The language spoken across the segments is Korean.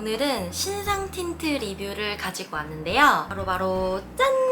오늘은 신상 틴트 리뷰를 가지고 왔는데요. 바로바로 짠!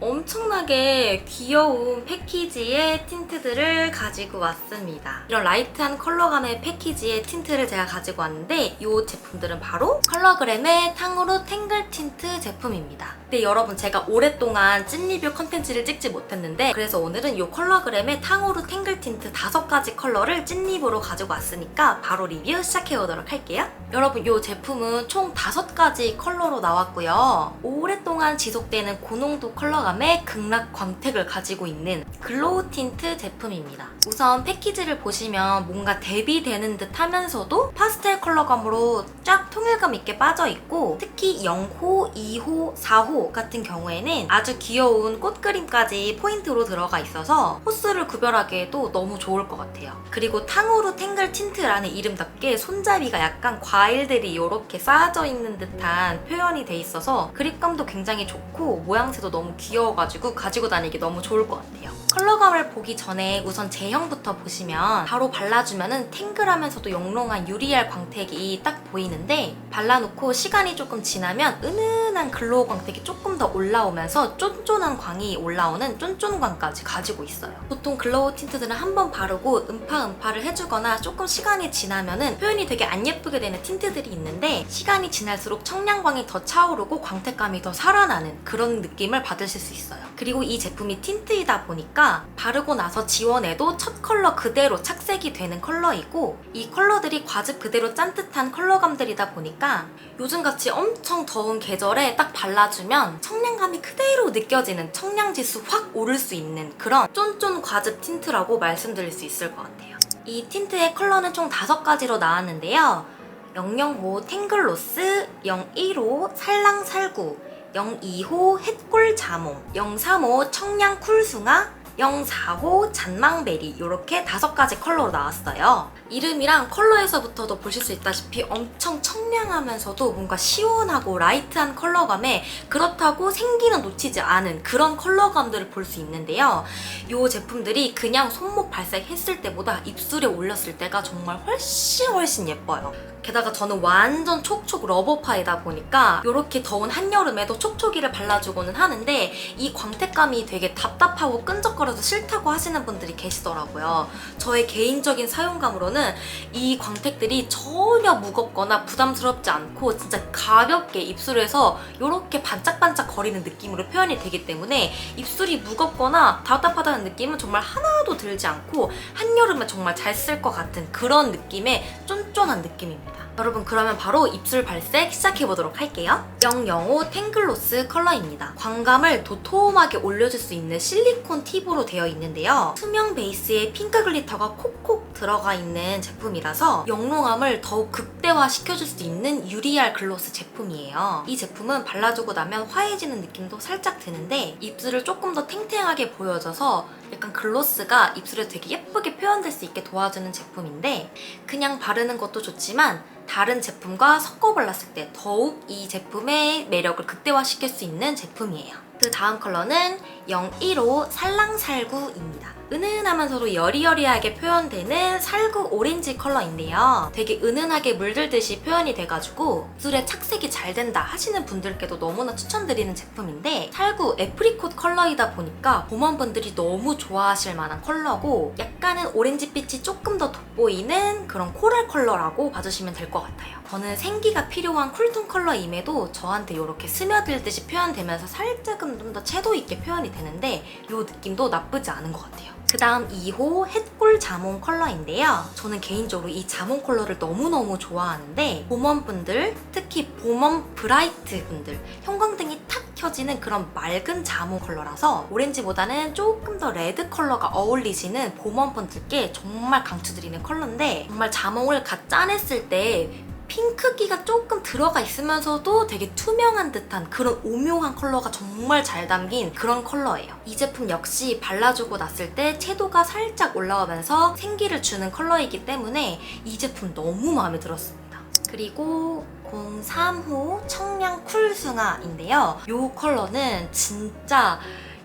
엄청나게 귀여운 패키지의 틴트들을 가지고 왔습니다. 이런 라이트한 컬러감의 패키지의 틴트를 제가 가지고 왔는데 이 제품들은 바로 컬러그램의 탕후루 탱글 틴트 제품입니다. 근데 여러분 제가 오랫동안 찐 리뷰 컨텐츠를 찍지 못했는데 그래서 오늘은 이 컬러그램의 탕후루 탱글 틴트 다섯 가지 컬러를 찐 리뷰로 가지고 왔으니까 바로 리뷰 시작해 보도록 할게요. 여러분 이 제품은 총 다섯 가지 컬러로 나왔고요. 오랫동안 지속되는 고농도 컬러 감의 극락 광택을 가지고 있는 글로우 틴트 제품입니다. 우선 패키지를 보시면 뭔가 대비되는 듯 하면서도 파스텔 컬러감으로 쫙 통일감 있게 빠져 있고 특히 0호, 2호, 4호 같은 경우에는 아주 귀여운 꽃 그림까지 포인트로 들어가 있어서 호스를 구별하기에도 너무 좋을 것 같아요. 그리고 탕후루 탱글 틴트라는 이름답게 손잡이가 약간 과일들이 이렇게 쌓아져 있는 듯한 표현이 돼 있어서 그립감도 굉장히 좋고 모양새도 너무 귀여워 가지고 가지고 다니기 너무 좋을 것 같아요. 컬러감을 보기 전에 우선 제형부터 보시면 바로 발라주면은 탱글하면서도 영롱한 유리알 광택이 딱 보이는데 발라놓고 시간이 조금 지나면 은은한 글로우 광택이 조금 더 올라오면서 쫀쫀한 광이 올라오는 쫀쫀광까지 가지고 있어요. 보통 글로우 틴트들은 한 번 바르고 음파 음파를 해주거나 조금 시간이 지나면은 표현이 되게 안 예쁘게 되는 틴트들이 있는데 시간이 지날수록 청량광이 더 차오르고 광택감이 더 살아나는 그런 느낌을 받으실 수 있어요. 그리고 이 제품이 틴트이다 보니까 바르고 나서 지워내도 첫 컬러 그대로 착색이 되는 컬러이고 이 컬러들이 과즙 그대로 짠듯한 컬러감들이다 보니까 요즘같이 엄청 더운 계절에 딱 발라주면 청량감이 그대로 느껴지는 청량지수 확 오를 수 있는 그런 쫀쫀 과즙 틴트라고 말씀드릴 수 있을 것 같아요. 이 틴트의 컬러는 총 다섯 가지로 나왔는데요. 005 탱글로스, 01호 살랑살구, 02호 햇골 자몽, 035 청량 쿨숭아, 04호 잔망베리 이렇게 다섯 가지 컬러로 나왔어요. 이름이랑 컬러에서부터도 보실 수 있다시피 엄청 청량하면서도 뭔가 시원하고 라이트한 컬러감에 그렇다고 생기는 놓치지 않은 그런 컬러감들을 볼 수 있는데요. 이 제품들이 그냥 손목 발색했을 때보다 입술에 올렸을 때가 정말 훨씬 훨씬 예뻐요. 게다가 저는 완전 촉촉 러버파이다 보니까 이렇게 더운 한여름에도 촉촉이를 발라주고는 하는데 이 광택감이 되게 답답하고 끈적거려 서 싫다고 하시는 분들이 계시더라고요. 저의 개인적인 사용감으로는 이 광택들이 전혀 무겁거나 부담스럽지 않고 진짜 가볍게 입술에서 이렇게 반짝반짝 거리는 느낌으로 표현이 되기 때문에 입술이 무겁거나 답답하다는 느낌은 정말 하나도 들지 않고 한여름에 정말 잘 쓸 것 같은 그런 느낌의 쫀쫀한 느낌입니다. 여러분 그러면 바로 입술 발색 시작해보도록 할게요. 005 탱글로스 컬러입니다. 광감을 도톰하게 올려줄 수 있는 실리콘 팁으로 되어 있는데요. 투명 베이스에 핑크 글리터가 콕콕 들어가 있는 제품이라서 영롱함을 더욱 극대화시켜줄 수 있는 유리알 글로스 제품이에요. 이 제품은 발라주고 나면 화해지는 느낌도 살짝 드는데 입술을 조금 더 탱탱하게 보여줘서 약간 글로스가 입술에 되게 예쁘게 표현될 수 있게 도와주는 제품인데 그냥 바르는 것도 좋지만 다른 제품과 섞어 발랐을 때 더욱 이 제품의 매력을 극대화시킬 수 있는 제품이에요. 그 다음 컬러는 015 살랑살구입니다. 은은하면서도 여리여리하게 표현되는 살구 오렌지 컬러인데요. 되게 은은하게 물들듯이 표현이 돼가지고 입술에 착색이 잘 된다 하시는 분들께도 너무나 추천드리는 제품인데 살구 애프리콧 컬러이다 보니까 봄원분들이 너무 좋아하실 만한 컬러고 약간은 오렌지빛이 조금 더 돋보이는 그런 코랄 컬러라고 봐주시면 될 것 같아요. 저는 생기가 필요한 쿨톤 컬러임에도 저한테 이렇게 스며들듯이 표현되면서 살짝은 좀 더 채도 있게 표현이 되는데 이 느낌도 나쁘지 않은 것 같아요. 그 다음 2호 햇골 자몽 컬러인데요. 저는 개인적으로 이 자몽 컬러를 너무너무 좋아하는데 봄원분들, 특히 봄원 브라이트 분들, 형광등이 탁 켜지는 그런 맑은 자몽 컬러라서 오렌지보다는 조금 더 레드 컬러가 어울리시는 봄원분들께 정말 강추드리는 컬러인데 정말 자몽을 갓 짜냈을 때 핑크기가 조금 들어가 있으면서도 되게 투명한 듯한 그런 오묘한 컬러가 정말 잘 담긴 그런 컬러예요. 이 제품 역시 발라주고 났을 때 채도가 살짝 올라오면서 생기를 주는 컬러이기 때문에 이 제품 너무 마음에 들었습니다. 그리고 03호 청량 쿨숭아인데요. 이 컬러는 진짜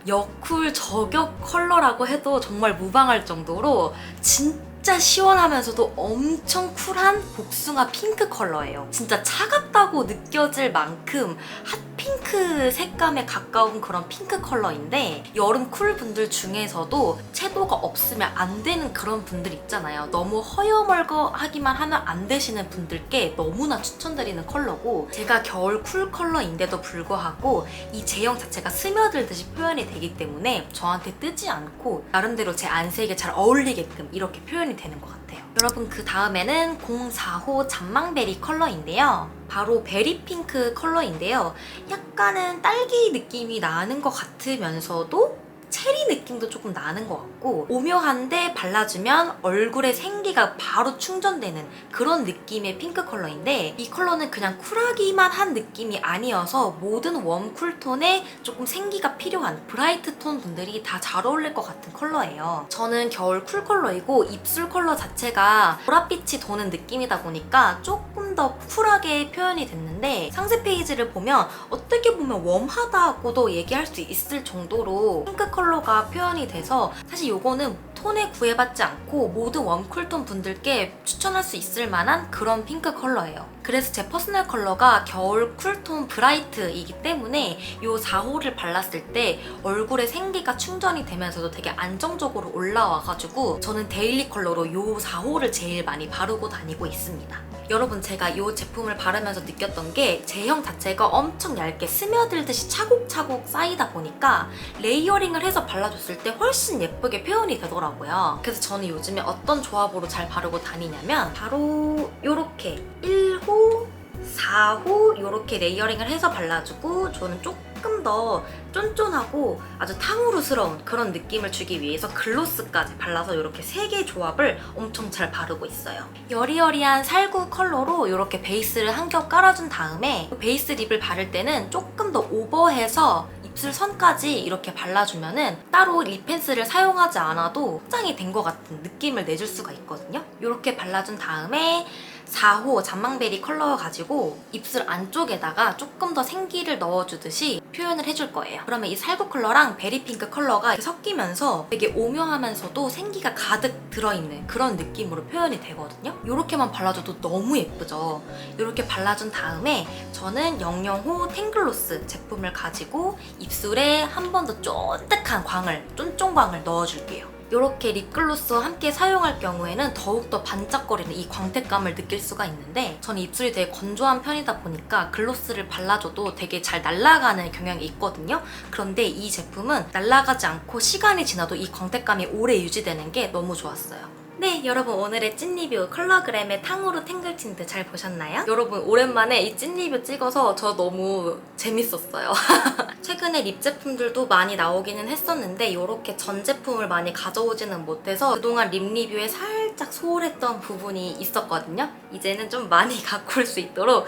여쿨 저격 컬러라고 해도 정말 무방할 정도로 진짜 진짜 시원하면서도 엄청 쿨한 복숭아 핑크 컬러예요. 진짜 차갑다고 느껴질 만큼 핫 핑크 색감에 가까운 그런 핑크 컬러인데 여름 쿨 분들 중에서도 채도가 없으면 안 되는 그런 분들 있잖아요. 너무 허여멀거하기만 하면 안 되시는 분들께 너무나 추천드리는 컬러고 제가 겨울 쿨 컬러인데도 불구하고 이 제형 자체가 스며들듯이 표현이 되기 때문에 저한테 뜨지 않고 나름대로 제 안색에 잘 어울리게끔 이렇게 표현이 되는 것 같아요. 여러분 그 다음에는 04호 잔망베리 컬러인데요. 바로 베리핑크 컬러인데요. 약간은 딸기 느낌이 나는 것 같으면서도 체리 느낌도 조금 나는 것 같고 오묘한데 발라주면 얼굴에 생기가 바로 충전되는 그런 느낌의 핑크 컬러인데 이 컬러는 그냥 쿨하기만 한 느낌이 아니어서 모든 웜 쿨톤에 조금 생기가 필요한 브라이트 톤 분들이 다 잘 어울릴 것 같은 컬러예요. 저는 겨울 쿨 컬러이고 입술 컬러 자체가 보랏빛이 도는 느낌이다 보니까 조금 더 쿨하게 표현이 됐는데 상세 페이지를 보면 어떻게 보면 웜하다고도 얘기할 수 있을 정도로 핑크 컬러가 표현이 돼서 사실 이거는 톤에 구애받지 않고 모든 웜쿨톤 분들께 추천할 수 있을 만한 그런 핑크 컬러예요. 그래서 제 퍼스널 컬러가 겨울 쿨톤 브라이트이기 때문에 이 4호를 발랐을 때 얼굴에 생기가 충전이 되면서도 되게 안정적으로 올라와가지고 저는 데일리 컬러로 이 4호를 제일 많이 바르고 다니고 있습니다. 여러분 제가 이 제품을 바르면서 느꼈던 게 제형 자체가 엄청 얇게 스며들듯이 차곡차곡 쌓이다 보니까 레이어링을 해서 발라줬을 때 훨씬 예쁘게 표현이 되더라고요. 그래서 저는 요즘에 어떤 조합으로 잘 바르고 다니냐면 바로 이렇게 1호, 4호 이렇게 레이어링을 해서 발라주고 저는 조금 더 쫀쫀하고 아주 탕후루스러운 그런 느낌을 주기 위해서 글로스까지 발라서 이렇게 세 개의 조합을 엄청 잘 바르고 있어요. 여리여리한 살구 컬러로 이렇게 베이스를 한 겹 깔아준 다음에 베이스 립을 바를 때는 조금 더 오버해서 입술 선까지 이렇게 발라주면은 따로 립 펜슬을 사용하지 않아도 확장이 된 것 같은 느낌을 내줄 수가 있거든요. 이렇게 발라준 다음에 4호 잔망베리 컬러 가지고 입술 안쪽에다가 조금 더 생기를 넣어주듯이 표현을 해줄 거예요. 그러면 이 살구 컬러랑 베리핑크 컬러가 섞이면서 되게 오묘하면서도 생기가 가득 들어있는 그런 느낌으로 표현이 되거든요. 이렇게만 발라줘도 너무 예쁘죠. 이렇게 발라준 다음에 저는 00호 탱글로스 제품을 가지고 입술에 한 번 더 쫀득한 광을, 쫀쫀광을 넣어줄게요. 이렇게 립글로스와 함께 사용할 경우에는 더욱더 반짝거리는 이 광택감을 느낄 수가 있는데 저는 입술이 되게 건조한 편이다 보니까 글로스를 발라줘도 되게 잘 날아가는 경향이 있거든요. 그런데 이 제품은 날아가지 않고 시간이 지나도 이 광택감이 오래 유지되는 게 너무 좋았어요. 네, 여러분 오늘의 찐 리뷰 컬러그램의 탕후루 탱글 틴트 잘 보셨나요? 여러분 오랜만에 이 찐 리뷰 찍어서 저 너무 재밌었어요. 최근에 립 제품들도 많이 나오기는 했었는데 이렇게 전 제품을 많이 가져오지는 못해서 그동안 립 리뷰에 살짝 소홀했던 부분이 있었거든요. 이제는 좀 많이 올수 있도록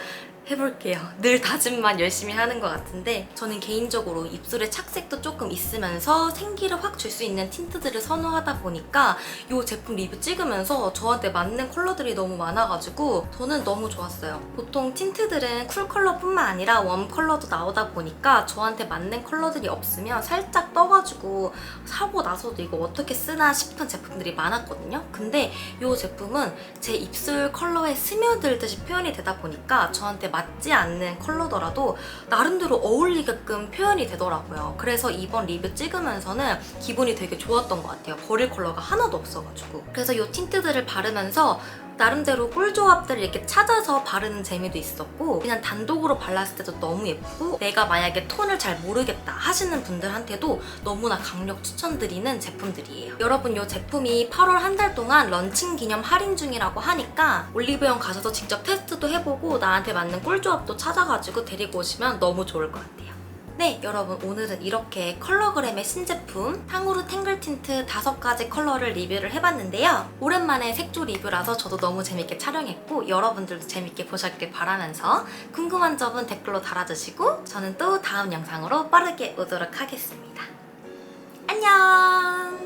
해볼게요. 늘 다짐만 열심히 하는 것 같은데 저는 개인적으로 입술에 착색도 조금 있으면서 생기를 확 줄 수 있는 틴트들을 선호하다 보니까 이 제품 리뷰 찍으면서 저한테 맞는 컬러들이 너무 많아가지고 저는 너무 좋았어요. 보통 틴트들은 쿨 컬러뿐만 아니라 웜 컬러도 나오다 보니까 저한테 맞는 컬러들이 없으면 살짝 떠가지고 사고 나서도 이거 어떻게 쓰나 싶은 제품들이 많았거든요. 근데 이 제품은 제 입술 컬러에 스며들듯이 표현이 되다 보니까 저한테 맞지 않는 컬러더라도 나름대로 어울리게끔 표현이 되더라고요. 그래서 이번 리뷰 찍으면서는 기분이 되게 좋았던 것 같아요. 버릴 컬러가 하나도 없어가지고. 그래서 이 틴트들을 바르면서 나름대로 꿀 조합들을 이렇게 찾아서 바르는 재미도 있었고 그냥 단독으로 발랐을 때도 너무 예쁘고 내가 만약에 톤을 잘 모르겠다 하시는 분들한테도 너무나 강력 추천드리는 제품들이에요. 여러분 이 제품이 8월 한 달 동안 런칭 기념 할인 중이라고 하니까 올리브영 가셔서 직접 테스트도 해보고 나한테 맞는 꿀 조합도 찾아가지고 데리고 오시면 너무 좋을 것 같아요. 네, 여러분 오늘은 이렇게 컬러그램의 신제품 탕후루 탱글 틴트 5가지 컬러를 리뷰를 해봤는데요. 오랜만에 색조 리뷰라서 저도 너무 재밌게 촬영했고 여러분들도 재밌게 보셨길 바라면서 궁금한 점은 댓글로 달아주시고 저는 또 다음 영상으로 빠르게 오도록 하겠습니다. 안녕!